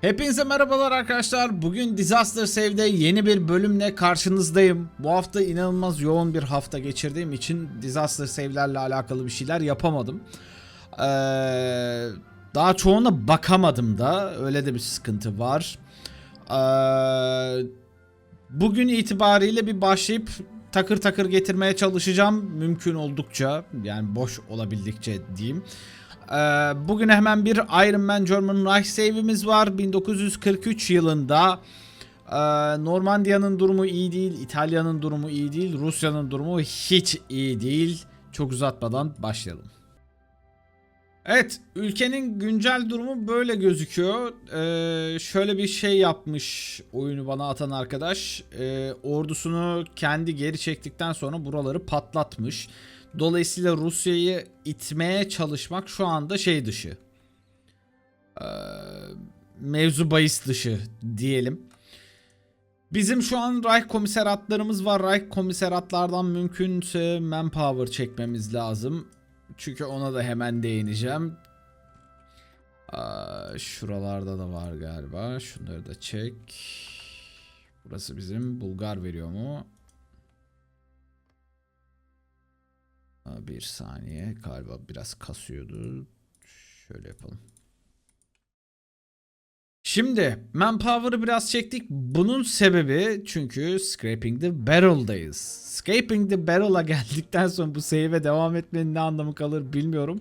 Hepinize merhabalar arkadaşlar. Bugün Disaster Save'de yeni bir bölümle karşınızdayım. Bu hafta inanılmaz yoğun bir hafta geçirdiğim için Disaster Save'lerle alakalı bir şeyler yapamadım. Ee, daha çoğuna bakamadım da. Öyle de bir sıkıntı var. Ee, bugün itibariyle bir başlayıp takır takır getirmeye çalışacağım. Mümkün oldukça yani boş olabildikçe diyeyim. Ee, bugün hemen bir Iron Man German Reich save'imiz var. 1943 yılında ee, Normandiya'nın durumu iyi değil, İtalya'nın durumu iyi değil, Rusya'nın durumu hiç iyi değil. Çok uzatmadan başlayalım. Evet, ülkenin güncel durumu böyle gözüküyor. Ee, şöyle bir şey yapmış oyunu bana atan arkadaş. Ee, ordusunu kendi geri çektikten sonra buraları patlatmış. Dolayısıyla Rusya'yı itmeye çalışmak şu anda şey dışı. Ee, mevzu bahis dışı diyelim. Bizim şu an Reich komiseratlarımız var. Reich komiseratlardan mümkünse manpower çekmemiz lazım. Çünkü ona da hemen değineceğim. Aa, şuralarda da var galiba. Şunları da çek. Burası bizim Bulgar veriyor mu? Bir saniye galiba biraz kasıyordu. Şöyle yapalım. Şimdi manpower'ı biraz çektik. Bunun sebebi çünkü Scraping the Barrel'dayız. Scraping the Barrel'a geldikten sonra bu save'e devam etmenin ne anlamı kalır bilmiyorum.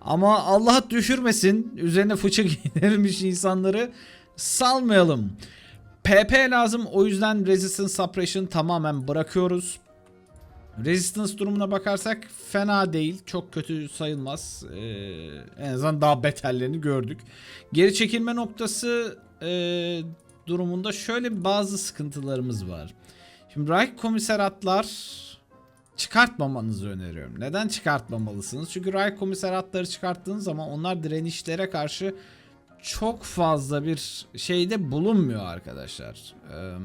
Ama Allah düşürmesin üzerine fıçı giydirilmiş insanları salmayalım. PP lazım o yüzden Resistance Suppression tamamen bırakıyoruz. Resistance durumuna bakarsak fena değil. Çok kötü sayılmaz. Ee, en azından daha beterlerini gördük. Geri çekilme noktası e, durumunda şöyle bazı sıkıntılarımız var. Şimdi Reich komiseratlar çıkartmamanızı öneriyorum. Neden çıkartmamalısınız? Çünkü Reich komiseratları çıkarttığınız zaman onlar direnişlere karşı çok fazla bir şeyde bulunmuyor arkadaşlar. Ee,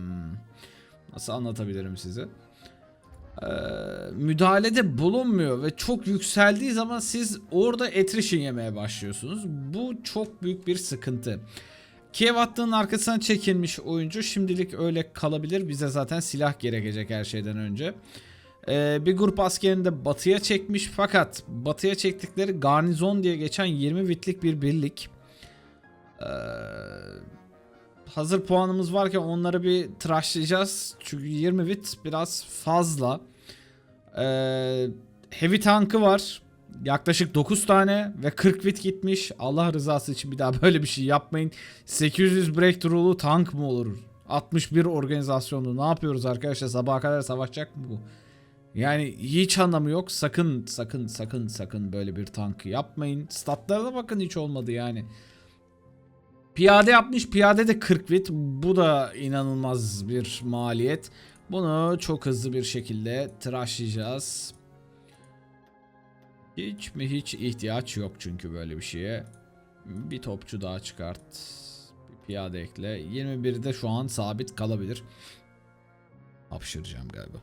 nasıl anlatabilirim size? Ee, müdahalede bulunmuyor ve çok yükseldiği zaman siz orada attrition yemeye başlıyorsunuz. Bu çok büyük bir sıkıntı. Kiev hattının arkasına çekilmiş oyuncu şimdilik öyle kalabilir. Bize zaten silah gerekecek her şeyden önce. Ee, bir grup askerini de batıya çekmiş fakat batıya çektikleri garnizon diye geçen 20 bitlik bir birlik. Ee, hazır puanımız varken onları bir tıraşlayacağız. Çünkü 20 bit biraz fazla. Ee, heavy tankı var. Yaklaşık 9 tane ve 40 bit gitmiş. Allah rızası için bir daha böyle bir şey yapmayın. 800 breakthrough'lu tank mı olur? 61 organizasyonlu. Ne yapıyoruz arkadaşlar? Sabaha kadar savaşacak mı bu? Yani hiç anlamı yok. Sakın sakın sakın sakın böyle bir tankı yapmayın. Statlarına bakın hiç olmadı yani. Piyade yapmış. Piyade de 40 bit. Bu da inanılmaz bir maliyet. Bunu çok hızlı bir şekilde tıraşlayacağız. Hiç mi hiç ihtiyaç yok çünkü böyle bir şeye. Bir topçu daha çıkart. Bir piyade ekle. 21'de şu an sabit kalabilir. Hapşıracağım galiba.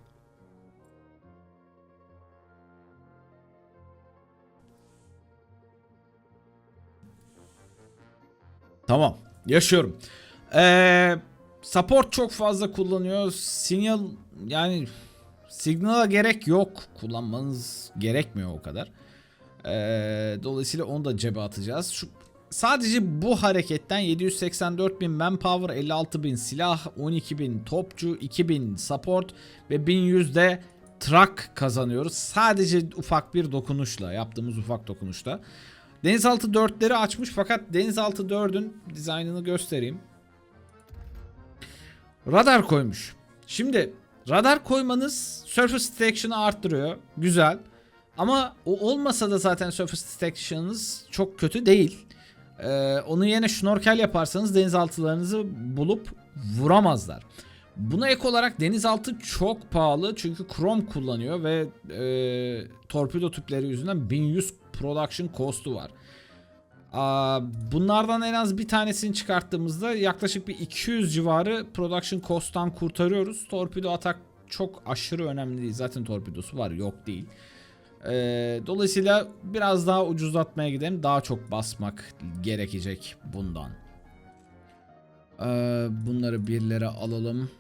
Tamam. Yaşıyorum. Ee, support çok fazla kullanıyor. Signal yani Signal'a gerek yok. Kullanmanız gerekmiyor o kadar. Ee, dolayısıyla onu da cebe atacağız. Şu Sadece bu hareketten 784 bin manpower, 56 bin silah, 12 bin topçu, 2000 support ve 1100 de truck kazanıyoruz. Sadece ufak bir dokunuşla, yaptığımız ufak dokunuşla. Denizaltı 4'leri açmış fakat Denizaltı 4'ün dizaynını göstereyim. Radar koymuş. Şimdi radar koymanız surface detection'ı arttırıyor. Güzel. Ama o olmasa da zaten surface detection'ınız çok kötü değil. Ee, onu yine şnorkel yaparsanız denizaltılarınızı bulup vuramazlar. Buna ek olarak denizaltı çok pahalı çünkü krom kullanıyor ve e, torpido tüpleri yüzünden 1100 production cost'u var. Bunlardan en az bir tanesini çıkarttığımızda yaklaşık bir 200 civarı production cost'tan kurtarıyoruz. Torpido atak çok aşırı önemli değil. Zaten torpidosu var yok değil. Ee, dolayısıyla biraz daha ucuzlatmaya gidelim. Daha çok basmak gerekecek bundan. Ee, bunları birlere alalım.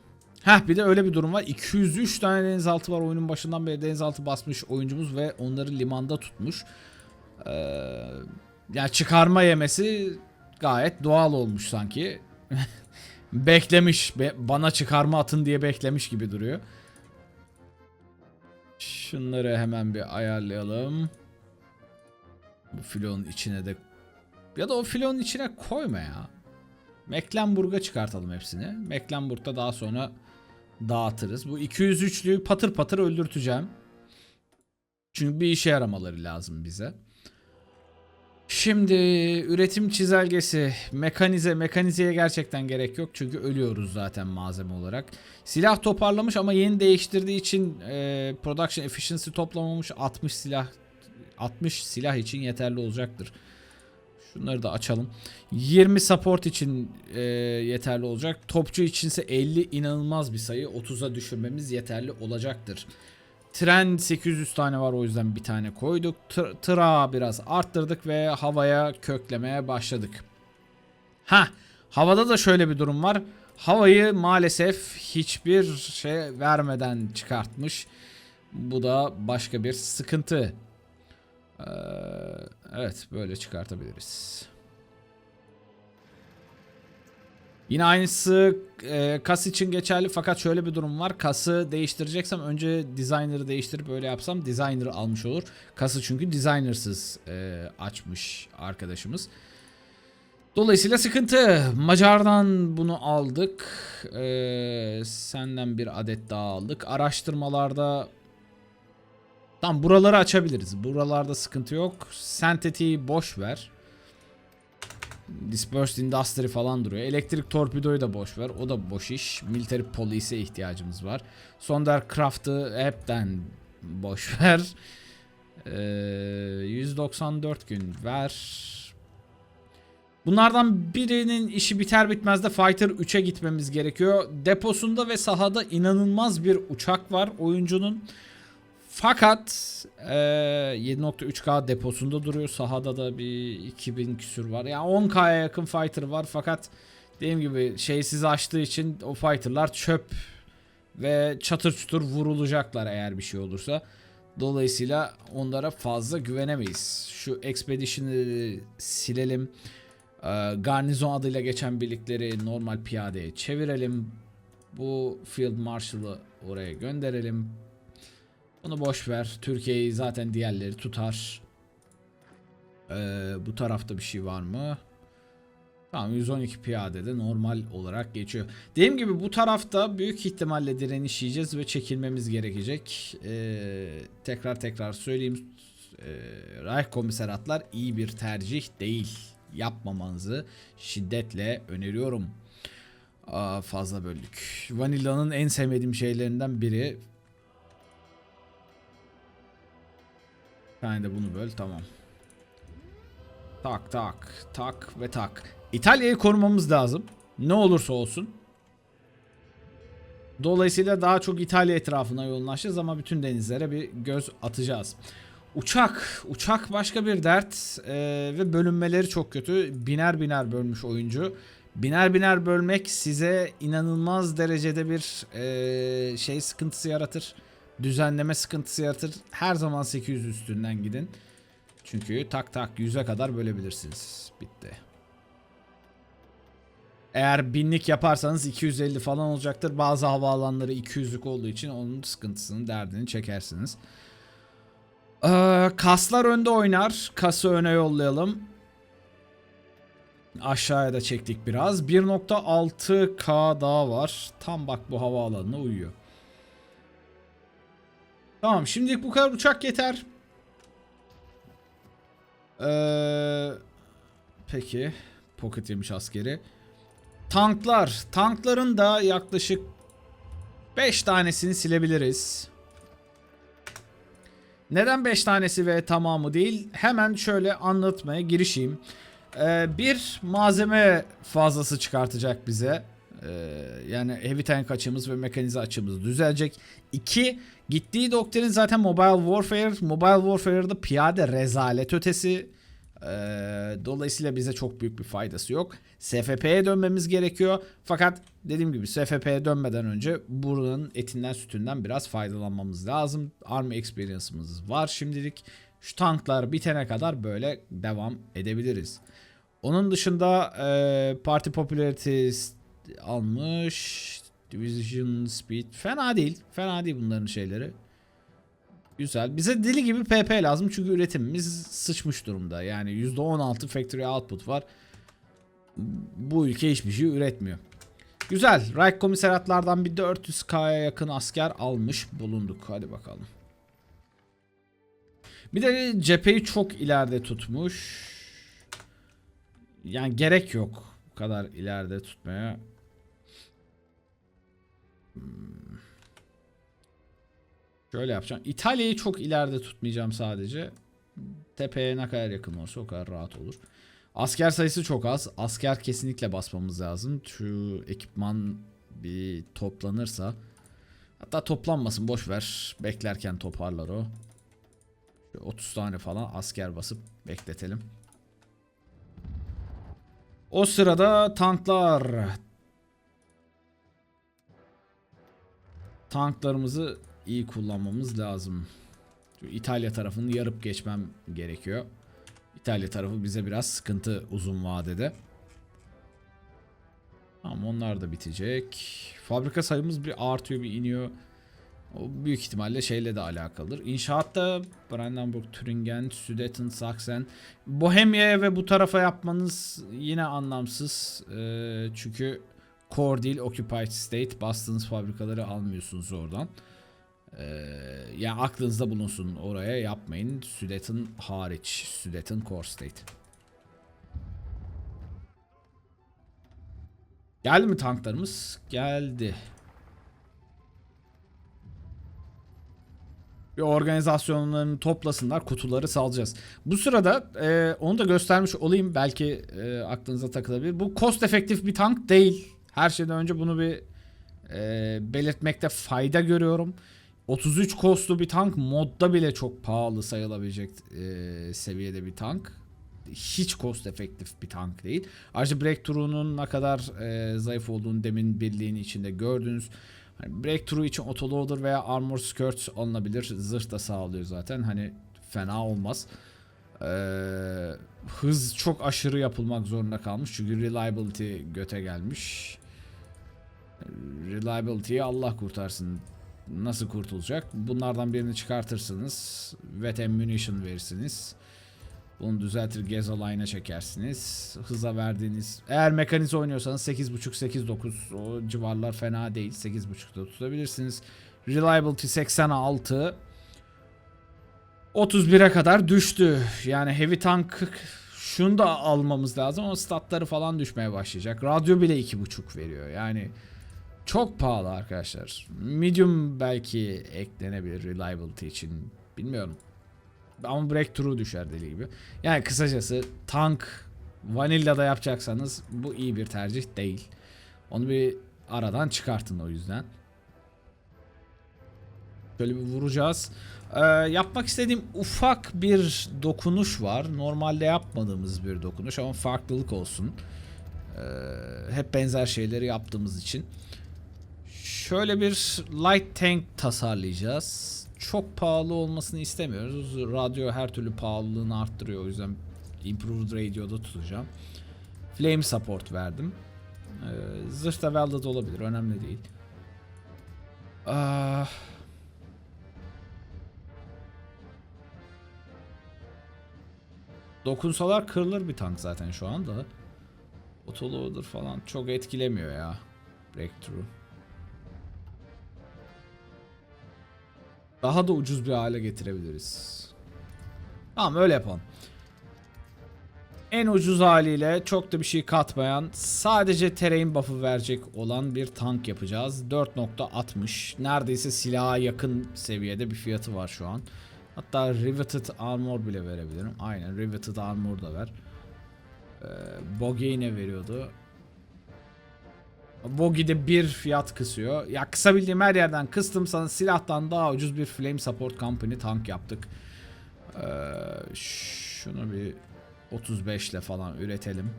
Heh bir de öyle bir durum var. 203 tane denizaltı var oyunun başından beri denizaltı basmış oyuncumuz ve onları limanda tutmuş. Ee, yani çıkarma yemesi gayet doğal olmuş sanki. beklemiş. be- bana çıkarma atın diye beklemiş gibi duruyor. Şunları hemen bir ayarlayalım. Bu filonun içine de ya da o filonun içine koyma ya. Mecklenburg'a çıkartalım hepsini. Mecklenburg'da daha sonra dağıtırız. Bu 203'lüyü patır patır öldürteceğim. Çünkü bir işe yaramaları lazım bize. Şimdi üretim çizelgesi, mekanize, mekanizeye gerçekten gerek yok çünkü ölüyoruz zaten malzeme olarak. Silah toparlamış ama yeni değiştirdiği için e, production efficiency toplamamış 60 silah 60 silah için yeterli olacaktır. Şunları da açalım. 20 support için e, yeterli olacak. Topçu içinse 50 inanılmaz bir sayı. 30'a düşürmemiz yeterli olacaktır. Tren 800 tane var o yüzden bir tane koyduk. Tır, biraz arttırdık ve havaya köklemeye başladık. Ha, havada da şöyle bir durum var. Havayı maalesef hiçbir şey vermeden çıkartmış. Bu da başka bir sıkıntı. Ee, evet böyle çıkartabiliriz. Yine aynısı e, kas için geçerli fakat şöyle bir durum var. Kası değiştireceksem önce designer'ı değiştirip öyle yapsam designer'ı almış olur. Kası çünkü designer'sız e, açmış arkadaşımız. Dolayısıyla sıkıntı. Macar'dan bunu aldık. E, senden bir adet daha aldık. Araştırmalarda Tamam buraları açabiliriz. Buralarda sıkıntı yok. Sentetiği boş ver. Dispersed Industry falan duruyor. Elektrik torpidoyu da boş ver. O da boş iş. Military Police'e ihtiyacımız var. Sondercraft'ı hepten boş ver. Ee, 194 gün ver. Bunlardan birinin işi biter bitmez de Fighter 3'e gitmemiz gerekiyor. Deposunda ve sahada inanılmaz bir uçak var oyuncunun. Fakat e, 7.3K deposunda duruyor. Sahada da bir 2000 küsür var. Yani 10K'ya yakın fighter var. Fakat dediğim gibi şeysiz açtığı için o fighterlar çöp ve çatır çutur vurulacaklar eğer bir şey olursa. Dolayısıyla onlara fazla güvenemeyiz. Şu Expedition'ı silelim. Ee, Garnizon adıyla geçen birlikleri normal piyadeye çevirelim. Bu Field Marshal'ı oraya gönderelim. Onu boş ver. Türkiye'yi zaten diğerleri tutar. Ee, bu tarafta bir şey var mı? Tamam 112 piyade de normal olarak geçiyor. Dediğim gibi bu tarafta büyük ihtimalle direniş yiyeceğiz ve çekilmemiz gerekecek. Ee, tekrar tekrar söyleyeyim. Ee, Reich komiseratlar iyi bir tercih değil. Yapmamanızı şiddetle öneriyorum. Aa, fazla böldük. Vanilla'nın en sevmediğim şeylerinden biri tane de bunu böl tamam. Tak tak tak ve tak. İtalya'yı korumamız lazım. Ne olursa olsun. Dolayısıyla daha çok İtalya etrafına yoğunlaşacağız ama bütün denizlere bir göz atacağız. Uçak. Uçak başka bir dert ee, ve bölünmeleri çok kötü. Biner biner bölmüş oyuncu. Biner biner bölmek size inanılmaz derecede bir ee, şey sıkıntısı yaratır düzenleme sıkıntısı yaratır. Her zaman 800 üstünden gidin. Çünkü tak tak 100'e kadar bölebilirsiniz. Bitti. Eğer binlik yaparsanız 250 falan olacaktır. Bazı havaalanları 200'lük olduğu için onun sıkıntısını, derdini çekersiniz. Ee, kaslar önde oynar. Kası öne yollayalım. Aşağıya da çektik biraz. 1.6K daha var. Tam bak bu havaalanına uyuyor. Tamam şimdilik bu kadar uçak yeter. Ee, peki. Pocket yemiş askeri. Tanklar. Tankların da yaklaşık 5 tanesini silebiliriz. Neden 5 tanesi ve tamamı değil? Hemen şöyle anlatmaya girişeyim. Ee, bir malzeme fazlası çıkartacak bize. Ee, yani heavy tank açımız ve mekanize açımız düzelecek. İki, gittiği doktrin zaten Mobile Warfare. Mobile Warfare'da piyade rezalet ötesi. Ee, dolayısıyla bize çok büyük bir faydası yok. SFP'ye dönmemiz gerekiyor. Fakat dediğim gibi SFP'ye dönmeden önce buranın etinden sütünden biraz faydalanmamız lazım. Army Experience'ımız var şimdilik. Şu tanklar bitene kadar böyle devam edebiliriz. Onun dışında e, Party Popularity almış. Division Speed fena değil. Fena değil bunların şeyleri. Güzel. Bize deli gibi PP lazım çünkü üretimimiz sıçmış durumda. Yani %16 factory output var. Bu ülke hiçbir şey üretmiyor. Güzel. Reich komiseratlardan bir 400k'ya yakın asker almış bulunduk. Hadi bakalım. Bir de cepheyi çok ileride tutmuş. Yani gerek yok bu kadar ileride tutmaya. Hmm. Şöyle yapacağım. İtalya'yı çok ileride tutmayacağım sadece. Tepeye ne kadar yakın olursa o kadar rahat olur. Asker sayısı çok az. Asker kesinlikle basmamız lazım. Şu ekipman bir toplanırsa. Hatta toplanmasın boş ver. Beklerken toparlar o. Şöyle 30 tane falan asker basıp bekletelim. O sırada tanklar. Tanklarımızı iyi kullanmamız lazım. Şu İtalya tarafını yarıp geçmem gerekiyor. İtalya tarafı bize biraz sıkıntı uzun vadede. Tamam onlar da bitecek. Fabrika sayımız bir artıyor bir iniyor. O büyük ihtimalle şeyle de alakalıdır. İnşaatta Brandenburg, Thüringen, Sudeten, Sachsen, Bohemia ve bu tarafa yapmanız yine anlamsız. Ee, çünkü core değil occupied state bastığınız fabrikaları almıyorsunuz oradan. Ee, yani aklınızda bulunsun oraya yapmayın. Sudeten hariç. Sudeten core state. Geldi mi tanklarımız? Geldi. bir organizasyonlarını toplasınlar kutuları salacağız. Bu sırada e, onu da göstermiş olayım belki e, aklınıza takılabilir. Bu cost efektif bir tank değil. Her şeyden önce bunu bir e, belirtmekte fayda görüyorum. 33 kostlu bir tank modda bile çok pahalı sayılabilecek e, seviyede bir tank. Hiç cost efektif bir tank değil. Ayrıca Breakthrough'un ne kadar e, zayıf olduğunu demin birliğin içinde gördünüz. Hani breakthrough için autoloader veya armor skirt alınabilir. Zırh da sağlıyor zaten. Hani fena olmaz. Ee, hız çok aşırı yapılmak zorunda kalmış. Çünkü reliability göte gelmiş. Reliability'yi Allah kurtarsın. Nasıl kurtulacak? Bunlardan birini çıkartırsınız. Wet ammunition verirsiniz. Bunu düzeltir Gazoline'a çekersiniz. Hıza verdiğiniz eğer mekanize oynuyorsanız 8.5 8.9 o civarlar fena değil. 8.5'da tutabilirsiniz. Reliability 86 31'e kadar düştü. Yani heavy tank şunu da almamız lazım ama statları falan düşmeye başlayacak. Radyo bile 2.5 veriyor. Yani çok pahalı arkadaşlar. Medium belki eklenebilir reliability için. Bilmiyorum. Ama breakthrough düşer deli gibi. Yani kısacası tank Vanilla'da yapacaksanız bu iyi bir tercih değil. Onu bir aradan çıkartın o yüzden. Böyle bir vuracağız. Ee, yapmak istediğim ufak bir dokunuş var. Normalde yapmadığımız bir dokunuş ama farklılık olsun. Ee, hep benzer şeyleri yaptığımız için. Şöyle bir light tank tasarlayacağız çok pahalı olmasını istemiyoruz. Radyo her türlü pahalılığını arttırıyor. O yüzden Improved Radio'da tutacağım. Flame support verdim. Ee, zırh da welded olabilir. Önemli değil. Ah. Dokunsalar kırılır bir tank zaten şu anda. Autoloader falan çok etkilemiyor ya. Breakthrough. Daha da ucuz bir hale getirebiliriz. Tamam öyle yapalım. En ucuz haliyle çok da bir şey katmayan sadece terrain buff'ı verecek olan bir tank yapacağız. 4.60 neredeyse silaha yakın seviyede bir fiyatı var şu an. Hatta riveted armor bile verebilirim. Aynen riveted armor da ver. Ee, Bogey ne veriyordu? Bogi'de bir fiyat kısıyor. Ya kısabildiğim her yerden kıstım sana silahtan daha ucuz bir Flame Support Company tank yaptık. Ee, şunu bir 35 ile falan üretelim.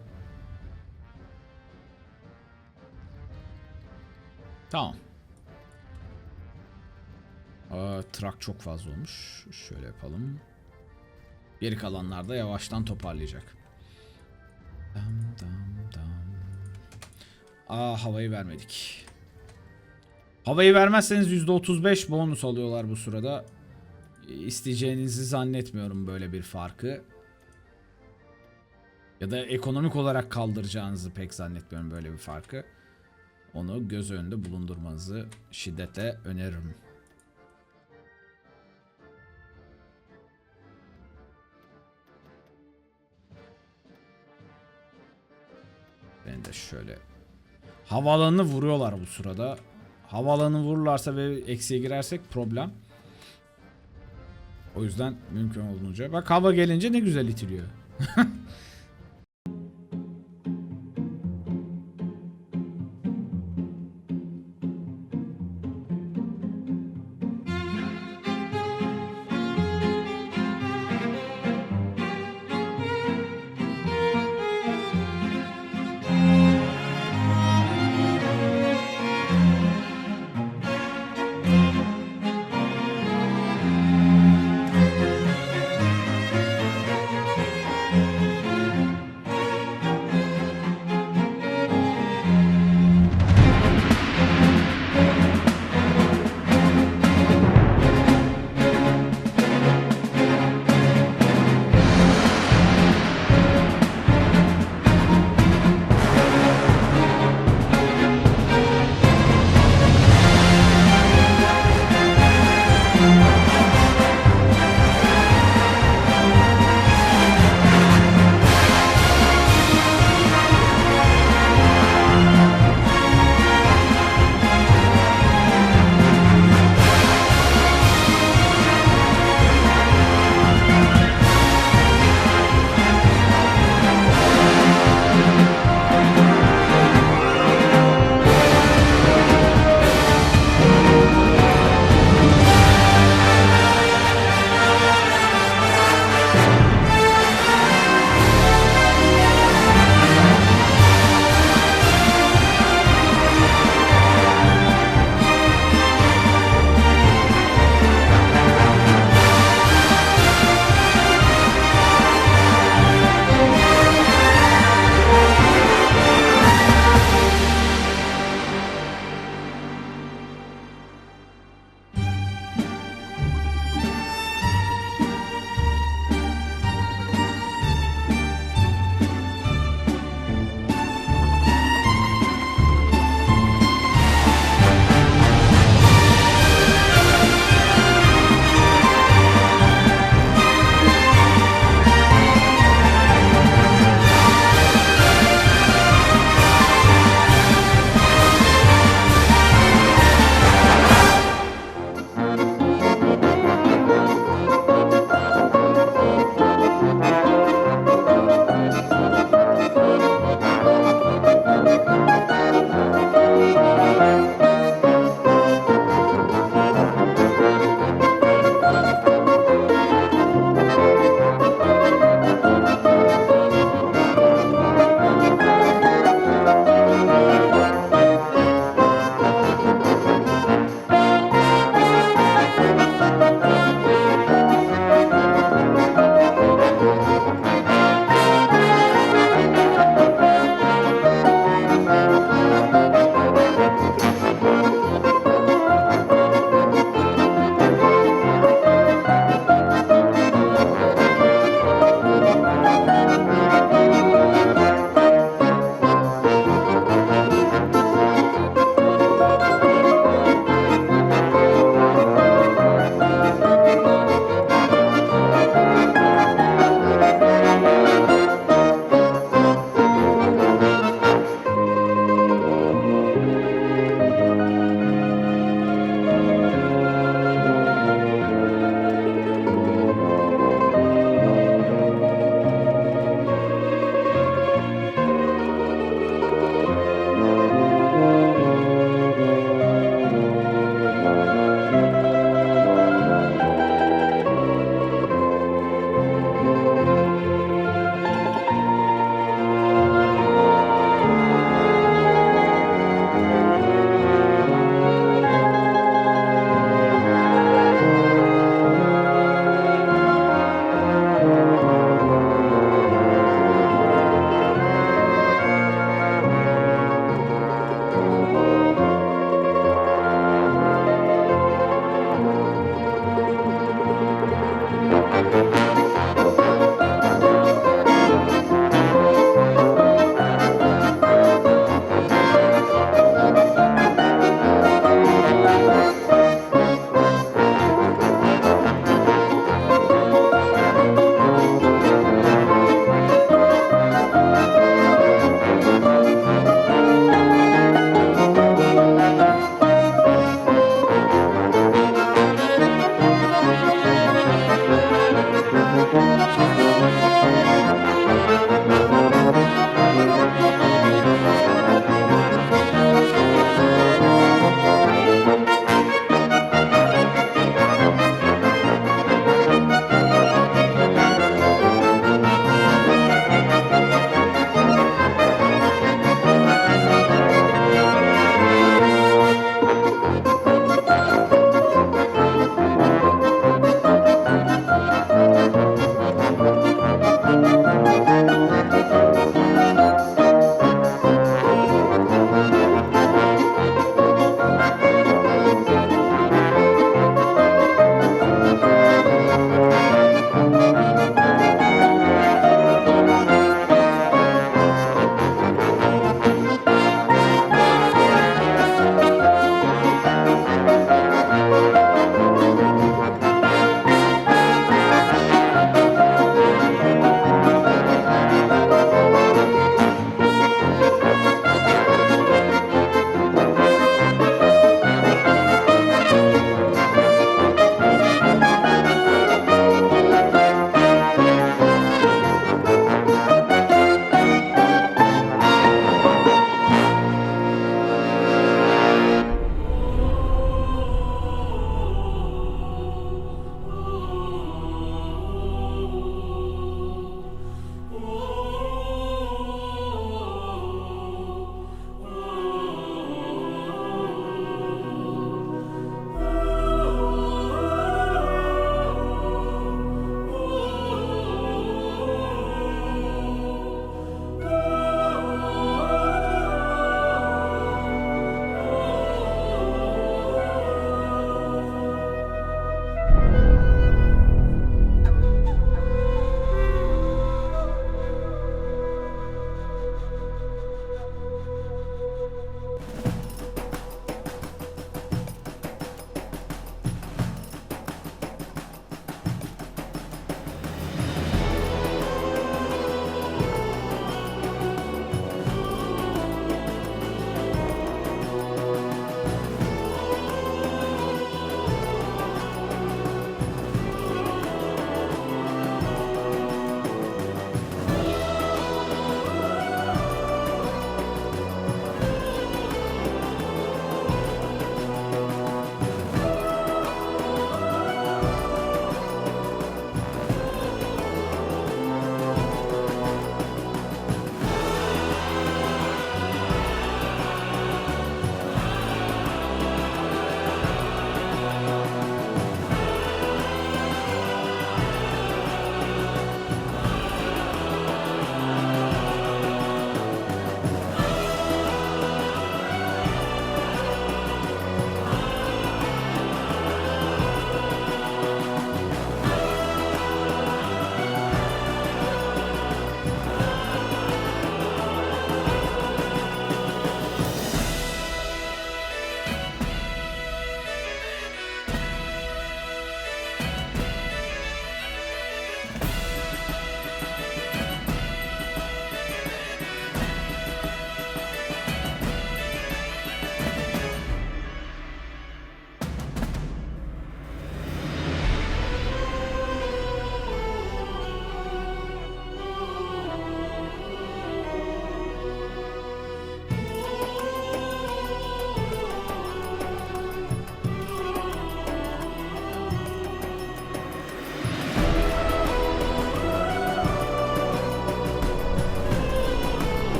Tamam. Aa, trak çok fazla olmuş. Şöyle yapalım. Geri kalanlar da yavaştan toparlayacak. Dam dam. Aa havayı vermedik. Havayı vermezseniz %35 bonus alıyorlar bu sırada. İsteyeceğinizi zannetmiyorum böyle bir farkı. Ya da ekonomik olarak kaldıracağınızı pek zannetmiyorum böyle bir farkı. Onu göz önünde bulundurmanızı şiddetle öneririm. Ben de şöyle Havaalanını vuruyorlar bu sırada. Havaalanını vururlarsa ve eksiye girersek problem. O yüzden mümkün olduğunca. Bak hava gelince ne güzel itiliyor.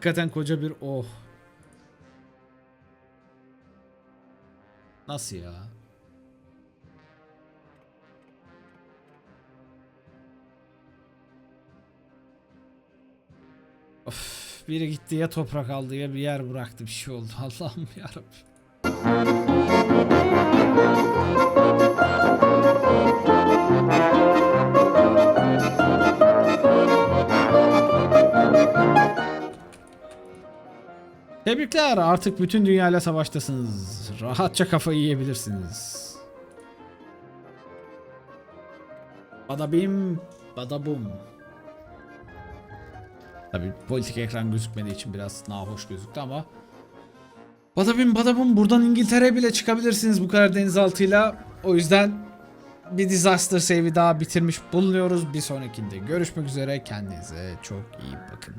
Hakikaten koca bir oh. Nasıl ya? Of, biri gitti ya toprak aldı ya bir yer bıraktı bir şey oldu. Allah'ım yarabbim. Tebrikler artık bütün dünyayla savaştasınız. Rahatça kafayı yiyebilirsiniz. Bada bim, bada bum. Tabi politik ekran gözükmediği için biraz nahoş gözüktü ama Bada bim bada bum buradan İngiltere bile çıkabilirsiniz bu kadar denizaltıyla. O yüzden bir disaster save'i daha bitirmiş bulunuyoruz. Bir sonrakinde görüşmek üzere. Kendinize çok iyi bakın.